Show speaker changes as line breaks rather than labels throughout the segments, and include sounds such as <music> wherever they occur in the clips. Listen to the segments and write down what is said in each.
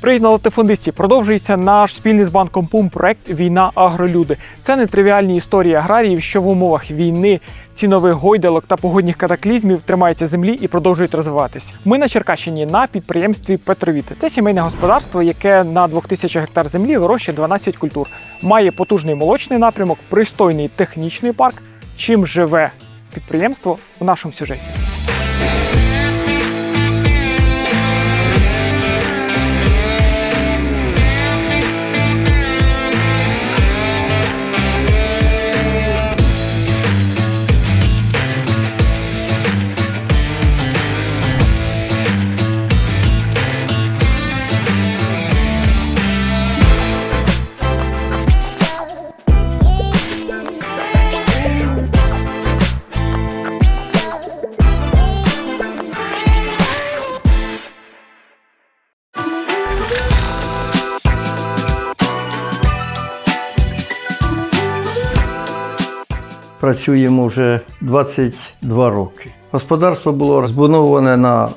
Привіт, на латифундисті. Продовжується наш спільний з банком ПУМ проект Війна Агролюди. Це нетривіальні історії аграріїв, що в умовах війни, цінових гойдалок та погодних катаклізмів тримаються землі і продовжують розвиватись. Ми на Черкащині на підприємстві Петровіт. Це сімейне господарство, яке на 2000 гектар землі вирощує 12 культур. Має потужний молочний напрямок, пристойний технічний парк. Чим живе підприємство у нашому сюжеті?
Працюємо вже 22 роки. Господарство було розбудоване на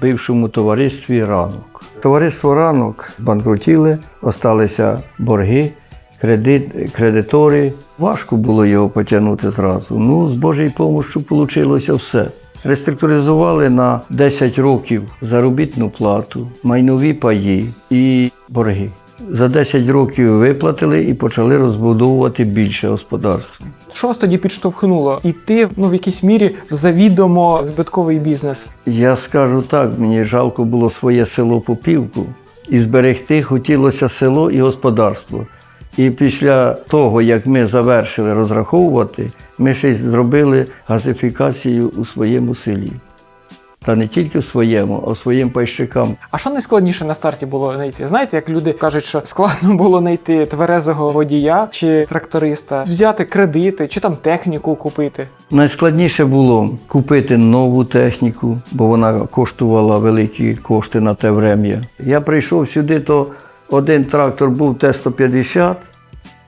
бившому товаристві ранок. Товариство ранок банкрутіли, осталися борги, кредит, кредитори. Важко було його потягнути зразу. Ну, з Божою допомогою вийшло все. Реструктуризували на 10 років заробітну плату, майнові паї і борги. За 10 років виплатили і почали розбудовувати більше господарство.
Що вас тоді підштовхнуло йти ну, в якійсь мірі в завідомо збитковий бізнес?
Я скажу так, мені жалко було своє село Попівку, і зберегти хотілося село і господарство. І після того, як ми завершили розраховувати, ми ще й зробили газифікацію у своєму селі. Та не тільки в своєму, а в своїм пайщикам.
А що найскладніше на старті було знайти? Знаєте, як люди кажуть, що складно було знайти тверезого водія чи тракториста, взяти кредити чи там техніку купити.
Найскладніше було купити нову техніку, бо вона коштувала великі кошти на те врем'я. Я прийшов сюди, то один трактор був Т-150,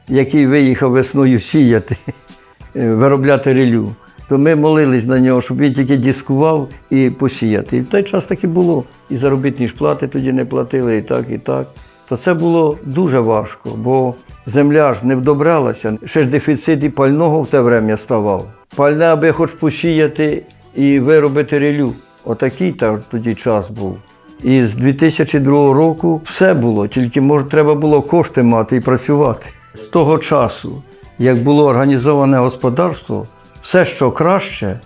який виїхав весною сіяти, <laughs> виробляти релю. То ми молились на нього, щоб він тільки дискував і посіяти. І в той час так і було. І заробітні ж плати тоді не платили, і так, і так. То це було дуже важко, бо земля ж не вдобралася. Ще ж дефіцит і пального в те врем'я ставав. Пальне, аби хоч посіяти і виробити релю. Отакий та тоді час був. І з 2002 року все було, тільки може треба було кошти мати і працювати. З того часу, як було організоване господарство, все, що краще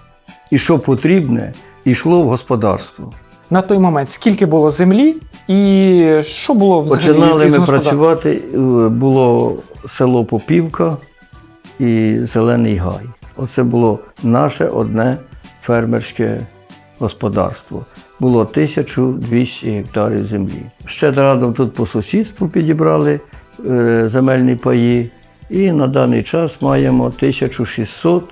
і що потрібне, йшло в господарство.
На той момент скільки було землі і що було взагалі
Починали
із,
ми працювати, е, було село Попівка і Зелений Гай. Оце було наше одне фермерське господарство. Було 1200 гектарів землі. Ще радом тут по сусідству підібрали е, земельні паї, і на даний час маємо 1600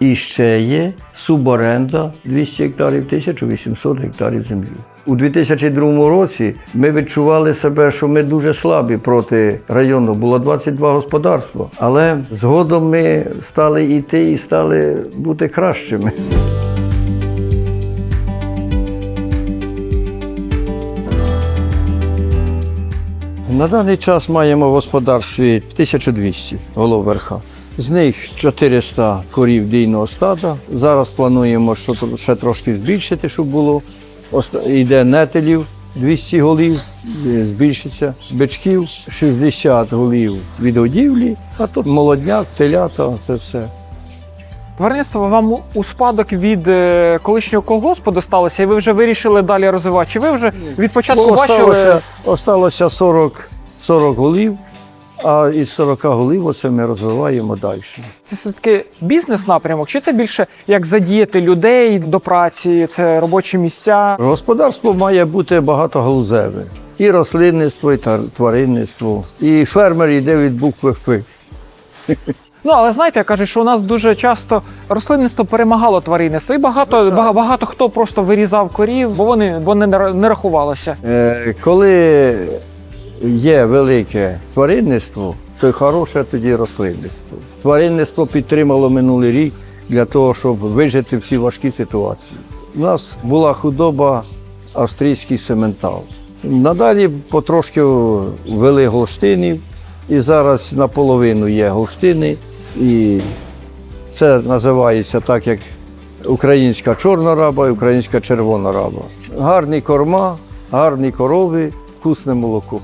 і ще є суборенда 200 гектарів, 1800 гектарів землі. У 2002 році ми відчували себе, що ми дуже слабі проти району. Було 22 господарства. Але згодом ми стали йти і стали бути кращими. На даний час маємо в господарстві 1200 голов верха. З них 400 корів дійного стада. Зараз плануємо що ще трошки збільшити, щоб було. Йде нетелів 200 голів, е, збільшиться. Бичків 60 голів від годівлі, а тут молодняк, телята, це все.
Тваринство вам у спадок від е, колишнього колгоспу досталося, і ви вже вирішили далі розвивати? Чи ви вже від початку бачили?
осталося, осталося 40, 40 голів, а із 40 голів оце ми розвиваємо далі.
Це все-таки бізнес-напрямок, чи це більше як задіяти людей до праці, це робочі місця?
Господарство має бути багатогалузеве. І рослинництво, і тваринництво. І фермер йде від букви Ф. <laughs>
Ну але знаєте, кажуть, що у нас дуже часто рослинництво перемагало тваринництво, і багато, бага- багато хто просто вирізав корів, бо вони бо не, не рахувалося.
Е, Коли є велике тваринництво, то й хороше тоді рослинництво. Тваринництво підтримало минулий рік для того, щоб вижити в цій важкій ситуації. У нас була худоба австрійський сементал. Надалі потрошки ввели голштинів, і зараз наполовину є голштини. І це називається так, як українська чорна раба і українська червона раба. Гарні корма, гарні корови, вкусне молоко.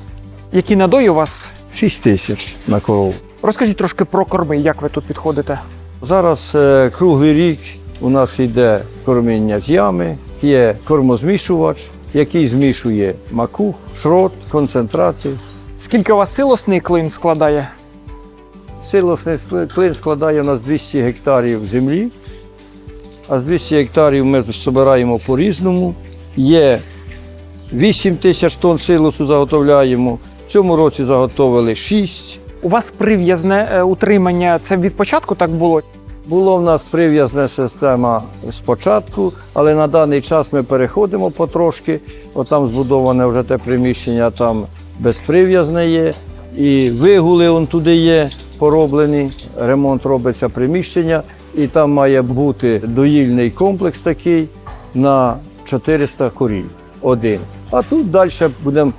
Які надої у вас?
6 тисяч на корову.
Розкажіть трошки про корми, як ви тут підходите.
Зараз е, круглий рік у нас йде корміння з ями, є кормозмішувач, який змішує маку, шрот, концентрати.
Скільки у вас силосний клин складає?
Силосний клин складає у нас 200 гектарів землі, а з 200 гектарів ми збираємо по-різному. Є 8 тисяч тонн силосу заготовляємо. В цьому році заготовили 6.
У вас прив'язне е, утримання. Це від початку так було?
Була в нас прив'язна система спочатку, але на даний час ми переходимо потрошки. Отам збудоване вже те приміщення, там безприв'язне є. І вигули он туди є пороблені. Ремонт робиться приміщення, і там має бути доїльний комплекс такий на 400 корів. Один. А тут далі будемо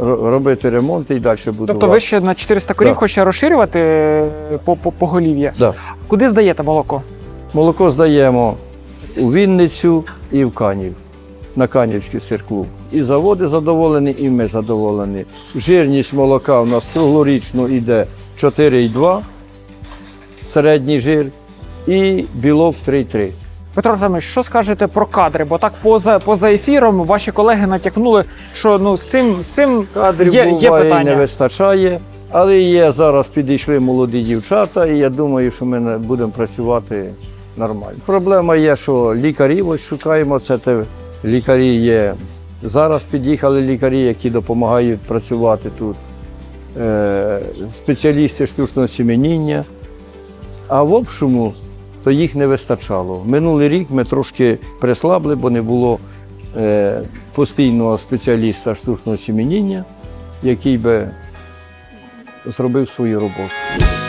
робити ремонт і далі будувати.
Тобто ви ще на 400 корів
Так.
хочете розширювати е, по, по, поголів'я?
Да.
Куди здаєте молоко?
Молоко здаємо у Вінницю і в Канів, на Канівський сирклуб. І заводи задоволені, і ми задоволені. Жирність молока у нас круглорічно йде 4,2, середній жир, і білок 3,3.
Петро Артемович, що скажете про кадри? Бо так поза, поза ефіром ваші колеги натякнули, що ну з цим, з цим
Кадрів
є, є
буває і не вистачає, але є зараз підійшли молоді дівчата, і я думаю, що ми будемо працювати нормально. Проблема є, що лікарів ось шукаємо. Це те лікарі є. Зараз під'їхали лікарі, які допомагають працювати тут. Е, спеціалісти штучного сім'яніння. А в общому то їх не вистачало. Минулий рік ми трошки прислабли, бо не було е, постійного спеціаліста штучного сім'яніння, який би зробив свою роботу.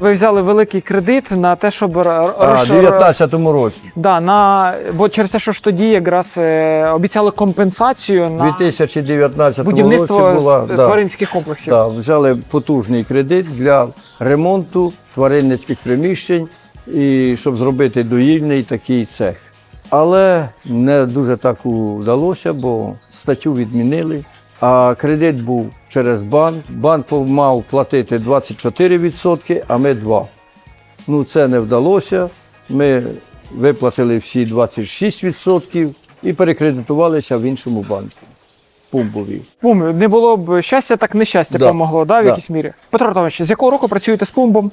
Ви взяли великий кредит на те, щоб
А,
розшир-
19-му році,
Да, на бо через те, що ж тоді якраз е, обіцяли компенсацію
в
на
2019
будівництво
році була,
з-
да,
тваринських комплексів.
да, взяли потужний кредит для ремонту тваринницьких приміщень і щоб зробити доїльний такий цех. Але не дуже так вдалося, бо статтю відмінили. А кредит був через банк. Банк мав платити 24%, а ми 2%. Ну, це не вдалося. Ми виплатили всі 26% і перекредитувалися в іншому банку. Пумбові.
Пум, не було б щастя, так нещастя
Да.
помогло, да, в
Да.
якійсь мірі. Петро Артемович, з якого року працюєте з пумбом?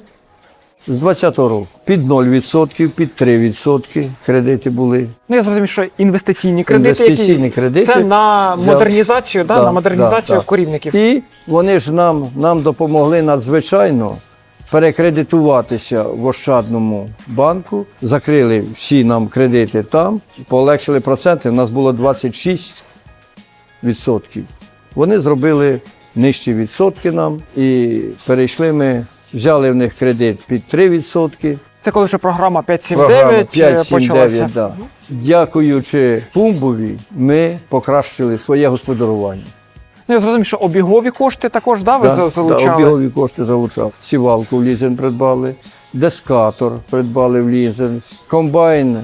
З 20-го року під 0%, під 3% кредити були.
Ну я зрозумів, що інвестиційні кредити,
Інвестиційні
які
кредити.
це на модернізацію, да,
Да,
на модернізацію
да, да.
корівників.
І вони ж нам, нам допомогли надзвичайно перекредитуватися в Ощадному банку, закрили всі нам кредити там, полегшили проценти. У нас було 26 відсотків. Вони зробили нижчі відсотки нам і перейшли ми, взяли в них кредит під 3 відсотки.
Це коли ще програма
Програма
579 е,
5-7-9,
почалася.
да. Дякуючи Пумбові, ми покращили своє господарювання.
Ну я зрозумів, що обігові кошти також да, ви
Да,
залучали.
Да, обігові кошти залучав. Сівалку в лізинг придбали, дескатор придбали в лізинг, комбайн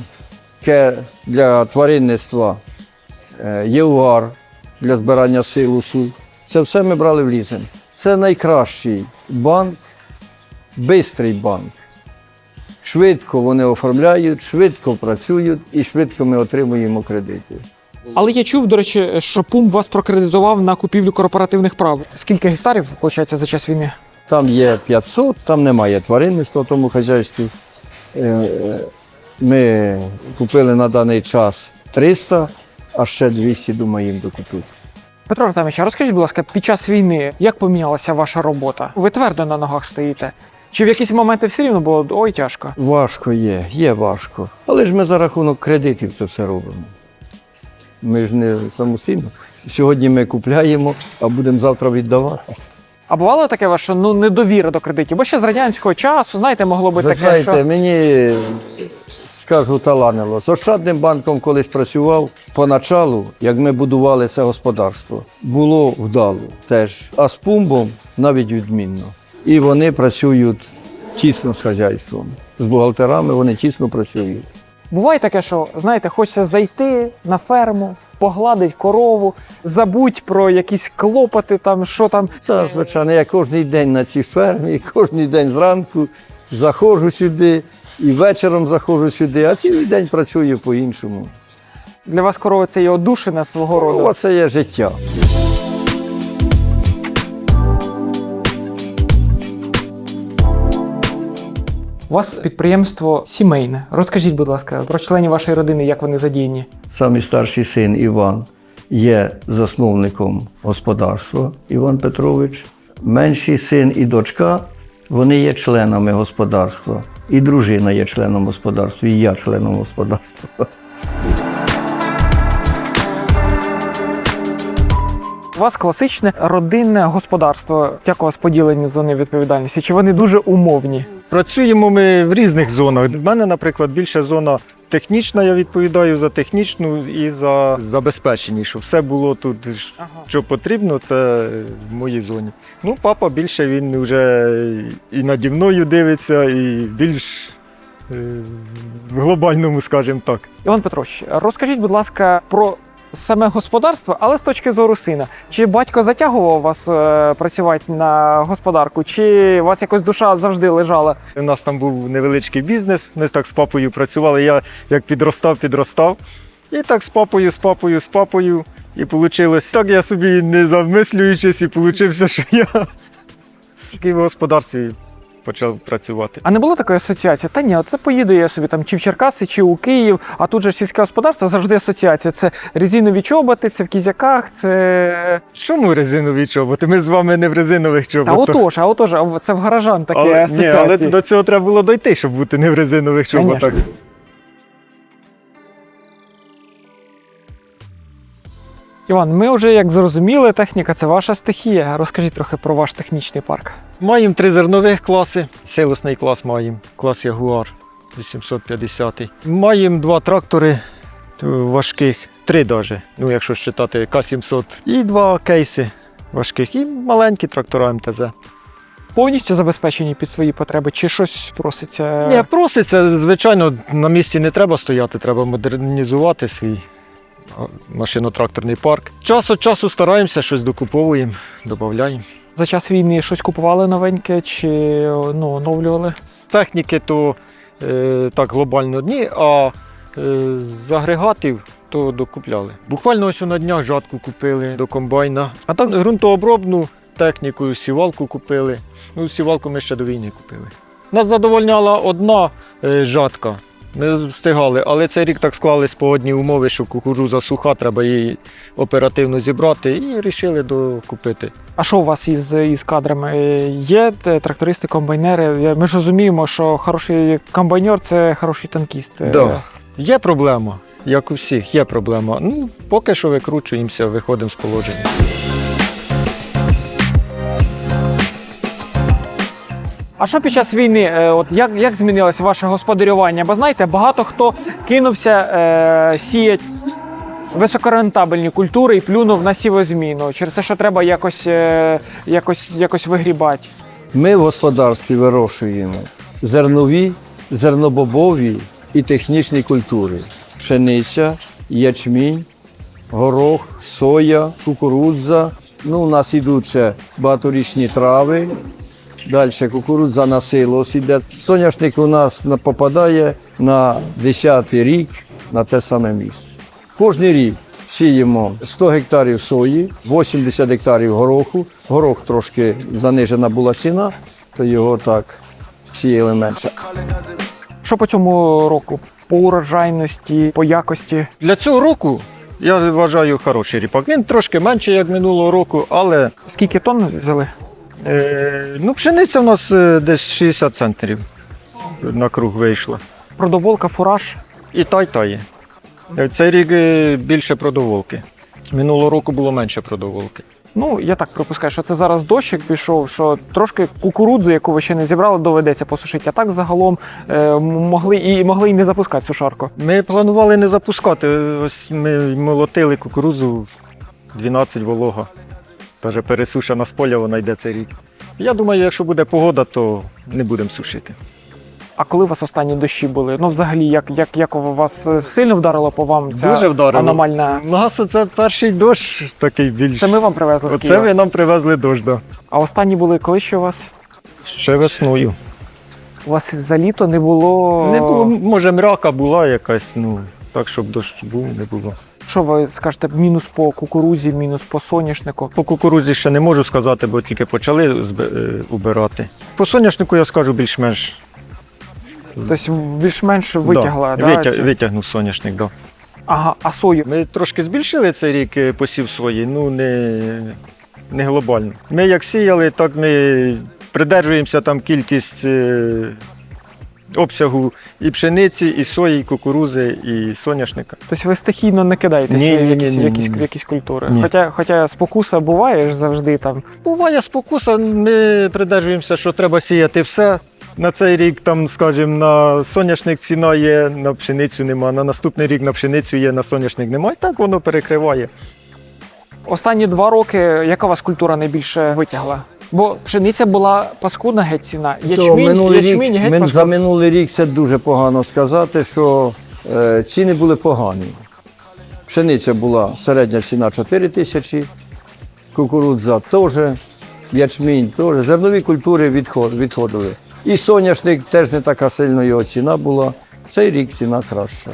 для тваринництва, е, євар для збирання силусу. Це все ми брали в лізинг. Це найкращий банк, бистрий банк. Швидко вони оформляють, швидко працюють і швидко ми отримуємо кредити.
Але я чув, до речі, що Пум вас прокредитував на купівлю корпоративних прав. Скільки гектарів, виходить, за час війни?
Там є 500, там немає тваринництва в тому хазяйстві. Е, е, Ми купили на даний час 300, а ще 200, думаю, їм докупити.
Петро Артемович, розкажіть, будь ласка, під час війни як помінялася ваша робота? Ви твердо на ногах стоїте. Чи в якісь моменти все рівно було ой тяжко?
Важко є, є важко. Але ж ми за рахунок кредитів це все робимо. Ми ж не самостійно. Сьогодні ми купляємо, а будемо завтра віддавати.
А бувало таке ваше ну, недовіра до кредитів? Бо ще з радянського часу, знаєте, могло бути
Ви
таке,
знаєте,
що
мені скажу, таланило. З Ощадним банком колись працював. Поначалу, як ми будували це господарство, було вдало теж. А з пумбом навіть відмінно. І вони працюють тісно з хазяйством. З бухгалтерами вони тісно працюють.
Буває таке, що знаєте, хочеться зайти на ферму, погладить корову, забудь про якісь клопоти, там що там.
Та, звичайно, я кожен день на цій фермі, <laughs> кожен день зранку заходжу сюди і вечором заходжу сюди, а цілий день працюю по-іншому.
Для вас корова це є одушина свого роду.
Оце є життя.
У вас підприємство сімейне. Розкажіть, будь ласка, про членів вашої родини, як вони задіяні.
Самий старший син Іван є засновником господарства Іван Петрович. Менший син і дочка вони є членами господарства. І дружина є членом господарства, і я членом господарства.
У вас класичне родинне господарство. Як у вас поділені зони відповідальності? Чи вони дуже умовні?
Працюємо ми в різних зонах. В мене, наприклад, більше зона технічна, я відповідаю за технічну і за забезпечення, щоб все було тут, що потрібно, це в моїй зоні. Ну, папа більше він вже і наді мною дивиться, і більш е, в глобальному, скажімо так.
Іван Петрович, розкажіть, будь ласка, про саме господарство, але з точки зору сина. Чи батько затягував вас е, працювати на господарку, чи у вас якось душа завжди лежала?
У нас там був невеличкий бізнес. Ми так з папою працювали. Я як підростав, підростав. І так з папою, з папою, з папою. І вийшло так, я собі не замислюючись, і вийшло, що я <laughs> в господарстві почав працювати.
А не було такої асоціації? Та ні, це поїду я собі там чи в Черкаси, чи у Київ, а тут же сільське господарство завжди асоціація. Це резинові чоботи, це в кізяках, це.
Чому резинові чоботи? Ми ж з вами не в резинових
А отож, а отож, це в гаражан
таке ні, але до цього треба було дойти, щоб бути не в резинових чоботах.
Конечно. Іван, ми вже як зрозуміли, техніка це ваша стихія. Розкажіть трохи про ваш технічний парк.
Маємо три зернових класи. Силосний клас маємо, клас Ягуар 850. Маємо два трактори е, важких, три навіть, ну якщо считати К-700. І два кейси важких, і маленькі трактора МТЗ.
Повністю забезпечені під свої потреби, чи щось проситься?
Ні, проситься, звичайно, на місці не треба стояти, треба модернізувати свій машино-тракторний парк. Час від часу стараємося, щось докуповуємо, додаємо.
За час війни щось купували новеньке чи ну, оновлювали?
техніки, то е, так глобально одні, а е, з агрегатів то докупляли. Буквально ось на днях жатку купили до комбайна. А так ґрунтообробну техніку, сівалку купили. Ну, сівалку ми ще до війни купили. Нас задовольняла одна е, жатка. Ми встигали, але цей рік так склались погодні умови, що кукуруза суха, треба її оперативно зібрати і вирішили докупити.
А що у вас із, із кадрами? Є трактористи, комбайнери? Ми ж розуміємо, що хороший комбайнер це хороший танкіст.
Да. Є проблема, як у всіх, є проблема. Ну, поки що викручуємося, виходимо з положення.
А що під час війни? е, От як, як змінилося ваше господарювання? Бо знаєте, багато хто кинувся е, сіяти високорентабельні культури і плюнув на сівозміну. Через те, що треба якось, е, якось, якось вигрібати.
Ми в господарстві вирощуємо зернові, зернобобові і технічні культури: пшениця, ячмінь, горох, соя, кукурудза. Ну, у нас йдуть ще багаторічні трави. Далі кукурудза на силос іде. Соняшник у нас попадає на 10-й рік на те саме місце. Кожний рік сіємо 100 гектарів сої, 80 гектарів гороху. Горох трошки занижена була ціна, то його так сіяли менше.
Що по цьому року? По урожайності, по якості.
Для цього року я вважаю хороший ріпак. Він трошки менший, як минулого року, але
Скільки тонн взяли?
Е, ну, пшениця в нас е, десь 60 центнерів на круг вийшла.
Продоволка, фураж.
І та, й та є. Е, Цей рік е, більше продоволки. Минулого року було менше продоволки.
Ну, я так припускаю, що це зараз дощик пішов, що трошки кукурудзи, яку ви ще не зібрали, доведеться посушити. А так загалом е, м- могли і могли і не запускати сушарку.
Ми планували не запускати. Ось ми молотили кукурудзу 12 волога. Даже пересушена з поля вона йде цей рік. Я думаю, якщо буде погода, то не будемо сушити.
А коли у вас останні дощі були? Ну, взагалі, як, як, як у вас е, сильно вдарило по вам ця
Дуже вдарило.
аномальна.
У нас оце перший дощ такий більш.
Це ми вам привезли з
Оце
Києва.
ви нам привезли дощ, да.
А останні були коли ще у вас?
Ще весною.
У вас за літо не було.
Не було, може, мряка була якась, ну, так, щоб дощ був, не було.
Що ви скажете, мінус по кукурузі, мінус по соняшнику?
По кукурудзі ще не можу сказати, бо тільки почали е, убирати. По соняшнику я скажу більш-менш.
Тобто більш-менш витягла, да,
витя-
ці-
Витягнув соняшник, да.
Ага, а сою.
Ми трошки збільшили цей рік е, посів свої, ну не, не глобально. Ми як сіяли, так ми придержуємося там кількість е, обсягу і пшениці, і сої, і кукурузи, і соняшника.
Тобто ви стихійно не кидаєтеся
Ні,
в,
ні,
якісь,
ні,
в, якісь,
ні.
якісь культури.
Ні.
Хоча, хоча спокуса буває ж завжди там.
Буває спокуса, ми придержуємося, що треба сіяти все. На цей рік, там, скажімо, на соняшник ціна є, на пшеницю нема. На наступний рік на пшеницю є, на соняшник немає. Так воно перекриває.
Останні два роки яка у вас культура найбільше витягла? Бо пшениця була паскудна геть ціна. Ячмінь,
минулий
ячмінь
рік,
геть
мин- за минулий рік це дуже погано сказати, що е, ціни були погані. Пшениця була середня ціна 4 тисячі, кукурудза теж, ячмінь теж. Зернові культури відход, відходили. І соняшник теж не така сильна його ціна була. Цей рік ціна краща.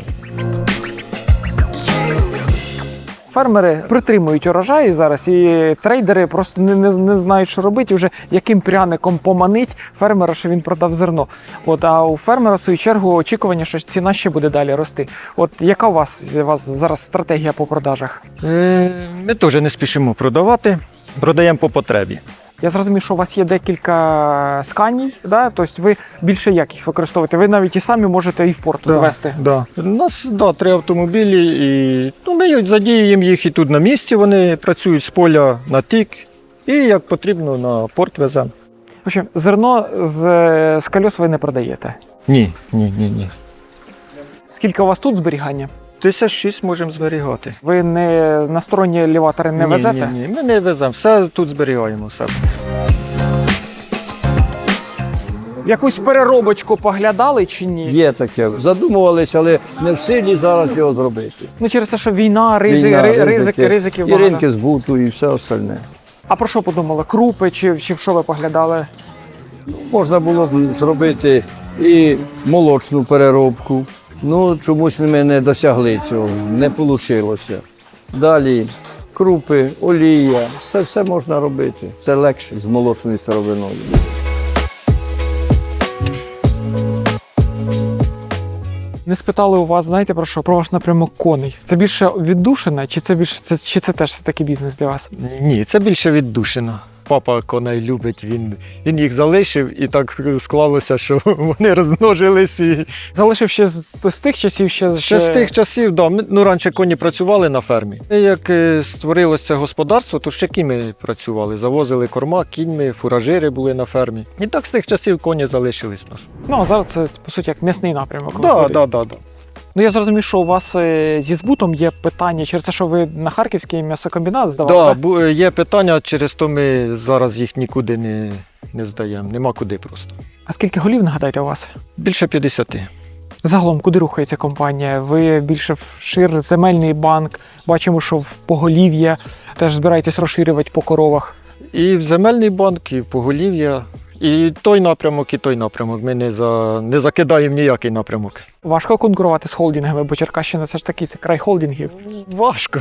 Фермери притримують урожаї зараз, і трейдери просто не, не, не знають, що робити. Вже яким пряником поманить фермера, що він продав зерно. От а у фермера в свою чергу очікування, що ціна ще буде далі рости. От яка у вас, у вас зараз стратегія по продажах?
Е, Ми теж не спішимо продавати, продаємо по потребі.
Я зрозумів, що у вас є декілька сканій, да? тобто ви більше як їх використовуєте. Ви навіть і самі можете і в порт довести.
Да. У нас да, три автомобілі, і ну, ми задіюємо їх і тут на місці. Вони працюють з поля на тік, і як потрібно на порт веземо.
В общем, зерно з, з кольос ви не продаєте.
Ні, ні, ні, ні.
Скільки у вас тут зберігання?
Тисяч шість можемо зберігати.
Ви не на сторонні елеватори не
ні,
везете?
Ні, ні, ми не веземо. Все тут зберігаємо. Все.
Якусь переробочку поглядали чи ні?
Є таке. Задумувалися, але не в силі зараз його зробити.
Ну через те, що війна, ризи,
Війна,
ри- ризики, ризиків
і ринки збуту, і все остальне.
А про що подумали? Крупи чи, чи в що ви поглядали?
Можна було б зробити і молочну переробку. Ну, чомусь ми не досягли цього, не вийшло. Далі крупи, олія, все, все можна робити. Це легше з молочною сировиною.
Не спитали у вас, знаєте про що? Про ваш напрямок коней. Це більше віддушина, чи це більше це, чи це теж такий бізнес для вас?
Ні, це більше віддушина. Папа коней любить, він, він їх залишив, і так склалося, що <laughs> вони розмножились. І...
Залишив ще з, з тих часів, ще,
Ще з тих часів, да. Ми, ну, раніше коні працювали на фермі. І як е, створилося це господарство, то ще кіньми працювали. Завозили корма, кіньми, фуражири були на фермі. І так з тих часів коні залишились нас.
Ну а зараз це по суті як м'ясний напрямок. Виходить.
так, так, так.
Ну я зрозумів, що у вас е, зі збутом є питання через те, що ви на харківський м'ясокомбінат здавали. Так?
бу- е, є питання, через то ми зараз їх нікуди не, не здаємо. Нема куди просто.
А скільки голів нагадайте у вас?
Більше 50.
Загалом, куди рухається компанія? Ви більше в шир земельний банк. Бачимо, що в поголів'я теж збираєтесь розширювати по коровах.
І в земельний банк, і в поголів'я. І той напрямок, і той напрямок. Ми не, за, не закидаємо ніякий напрямок.
Важко конкурувати з холдингами, бо Черкащина це ж таки це край холдингів.
Важко.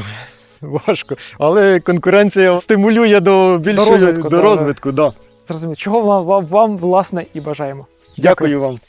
Важко. Але конкуренція стимулює до більшої
розвитку,
до розвитку. Да.
Зрозуміло, чого вам, вам, вам власне і бажаємо.
Дякую вам.